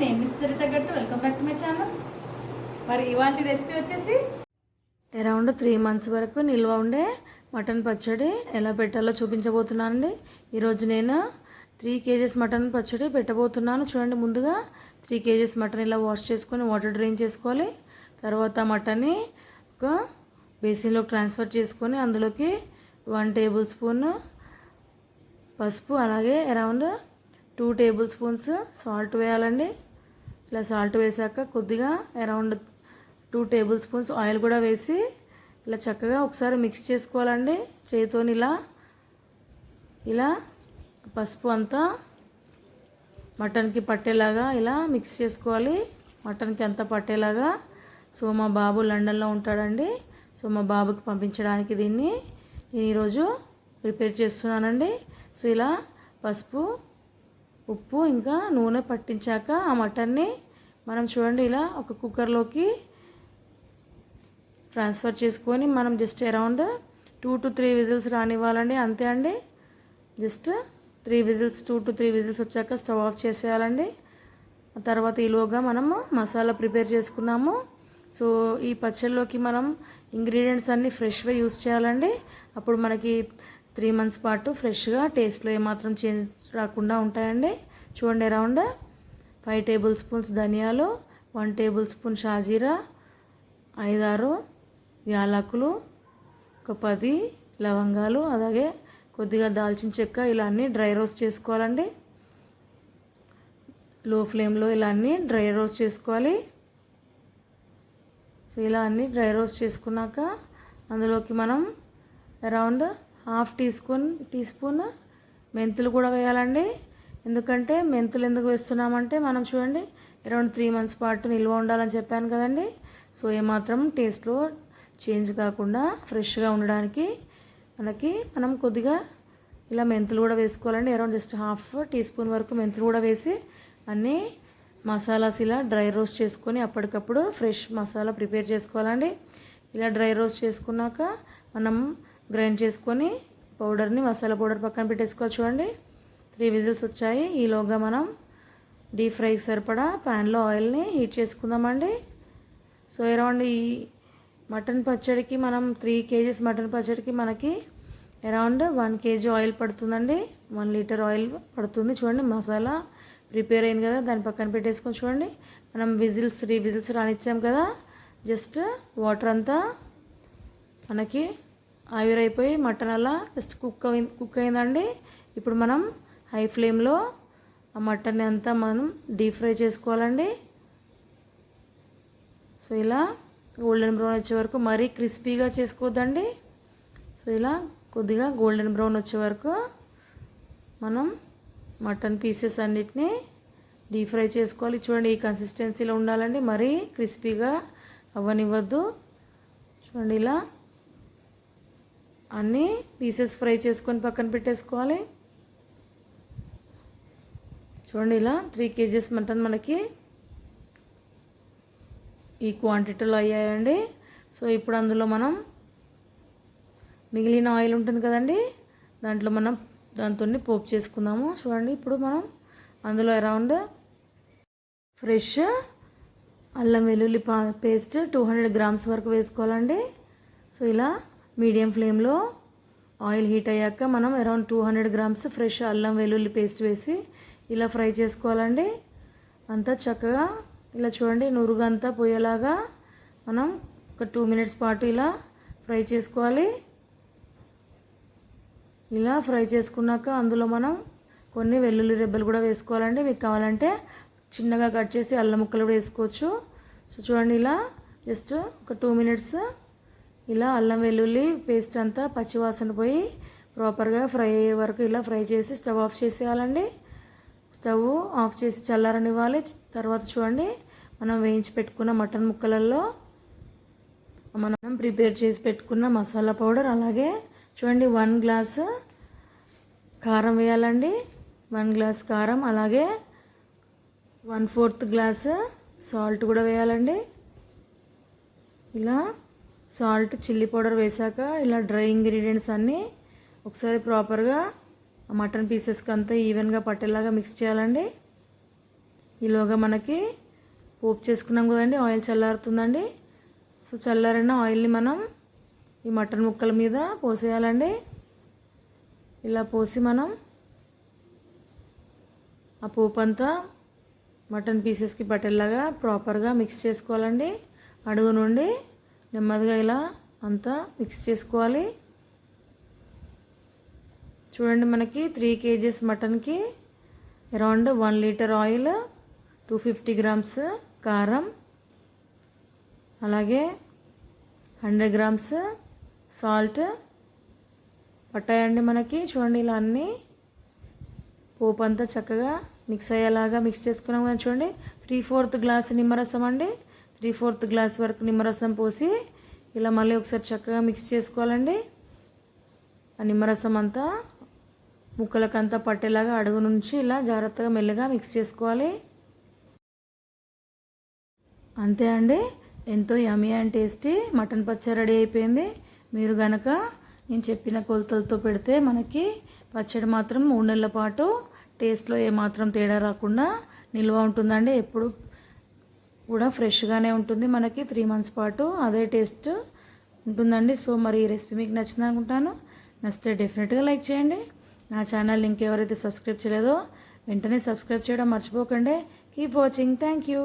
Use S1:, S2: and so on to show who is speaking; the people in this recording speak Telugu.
S1: నేను miss Charitha Gattu welcome back to my channel మరి ఇవాంటి రెసిపీ వచ్చేసి
S2: అరౌండ్ త్రీ మంత్స్ వరకు నిల్వ ఉండే మటన్ పచ్చడి ఎలా పెట్టాలో చూపించబోతున్నానండి. ఈరోజు నేను త్రీ కేజెస్ మటన్ పచ్చడి పెట్టబోతున్నాను. చూడండి ముందుగా త్రీ కేజెస్ మటన్ ఇలా వాష్ చేసుకొని వాటర్ డ్రైన్ చేసుకోవాలి. తర్వాత మటన్ని ఒక బేసిన్లోకి ట్రాన్స్ఫర్ చేసుకొని అందులోకి వన్ టేబుల్ స్పూన్ పసుపు అలాగే around two tablespoons salt వేయాలండి. ఇలా సాల్ట్ వేసాక కొద్దిగా around two tablespoons oil కూడా వేసి ఇలా చక్కగా ఒకసారి మిక్స్ చేసుకోవాలండి. చేతితోని ఇలా ఇలా పసుపు అంతా మటన్కి పట్టేలాగా ఇలా మిక్స్ చేసుకోవాలి. మటన్కి అంతా పట్టేలాగా సో మా బాబు లండన్లో ఉంటాడండి. సో మా బాబుకి పంపించడానికి దీన్ని నేను ఈరోజు ప్రిపేర్ చేస్తున్నానండి. సో ఇలా పసుపు ఉప్పు ఇంకా నూనె పట్టించాక ఆ మటన్ని మనం చూడండి ఇలా ఒక కుక్కర్లోకి ట్రాన్స్ఫర్ చేసుకొని మనం just around two to three whistles రానివ్వాలండి. అంతే అండి. Just three whistles two to three whistles వచ్చాక స్టవ్ ఆఫ్ చేసేయాలండి. తర్వాత ఈలోగా మనము మసాలా ప్రిపేర్ చేసుకున్నాము. సో ఈ పచ్చళ్ళలోకి మనం ఇంగ్రీడియంట్స్ అన్నీ ఫ్రెష్గా యూస్ చేయాలండి. అప్పుడు మనకి త్రీ మంత్స్ పాటు ఫ్రెష్గా టేస్ట్లో ఏమాత్రం చేంజ్ రాకుండా ఉంటాయండి. చూడండి అరౌండ్ ఫైవ్ టేబుల్ స్పూన్స్ ధనియాలు వన్ టేబుల్ స్పూన్ షాజీరా ఐదారు యాలకులు ఒక పది లవంగాలు అలాగే కొద్దిగా దాల్చిన చెక్క ఇలా అన్నీ డ్రై రోస్ట్ చేసుకోవాలండి. లో ఫ్లేమ్లో ఇలా అన్నీ డ్రై రోస్ట్ చేసుకోవాలి. సో ఇలా అన్నీ డ్రై రోస్ట్ చేసుకున్నాక అందులోకి మనం around half teaspoon teaspoon. మెంతులు కూడా వేయాలండి. ఎందుకంటే మెంతులు ఎందుకు వేస్తున్నామంటే మనం చూడండి అరౌండ్ త్రీ మంత్స్ పాటు నిల్వ ఉండాలని చెప్పాను కదండి. సో ఏమాత్రం టేస్ట్లో చేంజ్ కాకుండా ఫ్రెష్గా ఉండడానికి మనకి మనం కొద్దిగా ఇలా మెంతులు కూడా వేసుకోవాలండి. Around just half teaspoon వరకు మెంతులు కూడా వేసి అన్నీ మసాలాస్ ఇలా డ్రై రోస్ట్ చేసుకొని అప్పటికప్పుడు ఫ్రెష్ మసాలా ప్రిపేర్ చేసుకోవాలండి. ఇలా డ్రై రోస్ట్ చేసుకున్నాక మనం గ్రైండ్ చేసుకొని పౌడర్ని మసాలా పౌడర్ పక్కన పెట్టేసుకోవచ్చు చూడండి. త్రీ విజిల్స్ వచ్చాయి. ఈలోగా మనం డీప్ ఫ్రైకి సరిపడా ప్యాన్లో ఆయిల్ని హీట్ చేసుకుందామండి. సో అరౌండ్ ఈ మటన్ పచ్చడికి మనం త్రీ కేజీస్ మటన్ పచ్చడికి మనకి అరౌండ్ వన్ కేజీ ఆయిల్ పడుతుందండి. వన్ లీటర్ ఆయిల్ పడుతుంది. చూడండి మసాలా ప్రిపేర్ అయింది కదా. దాని పక్కన పెట్టేసుకొని చూడండి. మనం విజిల్స్ త్రీ విజిల్స్ రానిచ్చాం కదా. జస్ట్ వాటర్ అంతా మనకి ఆవిరైపోయి మటన్ అలా జస్ట్ కుక్ అయింది కుక్ అయిందండి. ఇప్పుడు మనం హై ఫ్లేమ్లో ఆ మటన్ని అంతా మనం డీప్ ఫ్రై చేసుకోవాలండి. సో ఇలా గోల్డెన్ బ్రౌన్ వచ్చే వరకు మరీ క్రిస్పీగా చేసుకోవద్దండి. సో ఇలా కొద్దిగా గోల్డెన్ బ్రౌన్ వచ్చే వరకు మనం మటన్ పీసెస్ అన్నిటినీ డీప్ ఫ్రై చేసుకోవాలి. చూడండి ఈ కన్సిస్టెన్సీలో ఉండాలండి. మరీ క్రిస్పీగా అవ్వనివ్వద్దు. చూడండి ఇలా అన్నీ పీసెస్ ఫ్రై చేసుకొని పక్కన పెట్టేసుకోవాలి. చూడండి ఇలా త్రీ కేజీస్ మటన్ మనకి ఈ క్వాంటిటీలో అయ్యాయండి. సో ఇప్పుడు అందులో మనం మిగిలిన ఆయిల్ ఉంటుంది కదండి దాంట్లో మనం దాంతో పోపు చేసుకుందాము. చూడండి ఇప్పుడు మనం అందులో అరౌండ్ ఫ్రెష్ అల్లం వెల్లుల్లి పా పేస్ట్ టూ హండ్రెడ్ గ్రామ్స్ వరకు వేసుకోవాలండి. సో ఇలా మీడియం ఫ్లేమ్లో ఆయిల్ హీట్ అయ్యాక మనం around two hundred grams fresh అల్లం వెల్లుల్లి పేస్ట్ వేసి ఇలా ఫ్రై చేసుకోవాలండి. అంతా చక్కగా ఇలా చూడండి నురుగంతా పోయేలాగా మనం ఒక టూ మినిట్స్ పాటు ఇలా ఫ్రై చేసుకోవాలి. ఇలా ఫ్రై చేసుకున్నాక అందులో మనం కొన్ని వెల్లుల్లి రెబ్బలు కూడా వేసుకోవాలండి. మీకు కావాలంటే చిన్నగా కట్ చేసి అల్లం ముక్కలు కూడా వేసుకోవచ్చు. సో చూడండి ఇలా జస్ట్ ఒక టూ మినిట్స్ ఇలా అల్లం వెల్లుల్లి పేస్ట్ అంతా పచ్చివాసన పోయి ప్రాపర్గా ఫ్రై అయ్యే వరకు ఇలా ఫ్రై చేసి స్టవ్ ఆఫ్ చేసేయాలండి. స్టవ్ ఆఫ్ చేసి చల్లారనివ్వాలి. తర్వాత చూడండి మనం వేయించి పెట్టుకున్న మటన్ ముక్కలలో మనం ప్రిపేర్ చేసి పెట్టుకున్న మసాలా పౌడర్ అలాగే చూడండి వన్ గ్లాస్ కారం వేయాలండి. వన్ గ్లాస్ కారం అలాగే వన్ ఫోర్త్ గ్లాస్ సాల్ట్ కూడా వేయాలండి. ఇలా సాల్ట్ చిల్లీ పౌడర్ వేసాక ఇలా డ్రై ఇంగ్రీడియంట్స్ అన్నీ ఒకసారి ప్రాపర్గా మటన్ పీసెస్కి అంతా ఈవెన్గా పట్టేలాగా మిక్స్ చేయాలండి. ఈలోగా మనకి పోపు చేసుకున్నాం కదండి ఆయిల్ చల్లారుతుందండి. సో చల్లారిన ఆయిల్ని మనం ఈ మటన్ ముక్కల మీద పోసేయాలండి. ఇలా పోసి మనం ఆ పోపు అంతా మటన్ పీసెస్కి పట్టేలాగా ప్రాపర్గా మిక్స్ చేసుకోవాలండి. అడుగు నుండి నెమ్మదిగా ఇలా అంతా మిక్స్ చేసుకోవాలి. చూడండి మనకి three kgs మటన్కి around one litre oil two fifty grams కారం అలాగే హండ్రెడ్ గ్రామ్స్ సాల్ట్ పట్టాయండి మనకి. చూడండి ఇలా అన్నీ పోపు అంతా చక్కగా మిక్స్ అయ్యేలాగా మిక్స్ చేసుకున్నాం కదా చూడండి. త్రీ ఫోర్త్ గ్లాస్ నిమ్మరసం అండి. త్రీ ఫోర్త్ గ్లాస్ వరకు నిమ్మరసం పోసి ఇలా మళ్ళీ ఒకసారి చక్కగా మిక్స్ చేసుకోవాలండి. ఆ నిమ్మరసం అంతా ముక్కలకంతా పట్టేలాగా అడుగు నుంచి ఇలా జాగ్రత్తగా మెల్లగా మిక్స్ చేసుకోవాలి. అంతే అండి. ఎంతో యమీ అండ్ టేస్టీ మటన్ పచ్చడి రెడీ అయిపోయింది. మీరు గనక నేను చెప్పిన కొలతలతో పెడితే మనకి పచ్చడి మాత్రం మూడు నెలల పాటు టేస్ట్లో ఏమాత్రం తేడా రాకుండా నిల్వ ఉంటుందండి. ఎప్పుడు కూడా ఫ్రెష్గానే ఉంటుంది మనకి. త్రీ మంత్స్ పాటు అదే టేస్ట్ ఉంటుందండి. సో మరి ఈ రెసిపీ మీకు నచ్చింది అనుకుంటాను నచ్చితే డెఫినెట్గా లైక్ చేయండి. నా ఛానల్ లింక్ ఎవరైతే సబ్స్క్రైబ్ చేయలేదో వెంటనే సబ్స్క్రైబ్ చేయడం మర్చిపోకండి. Keep watching thank you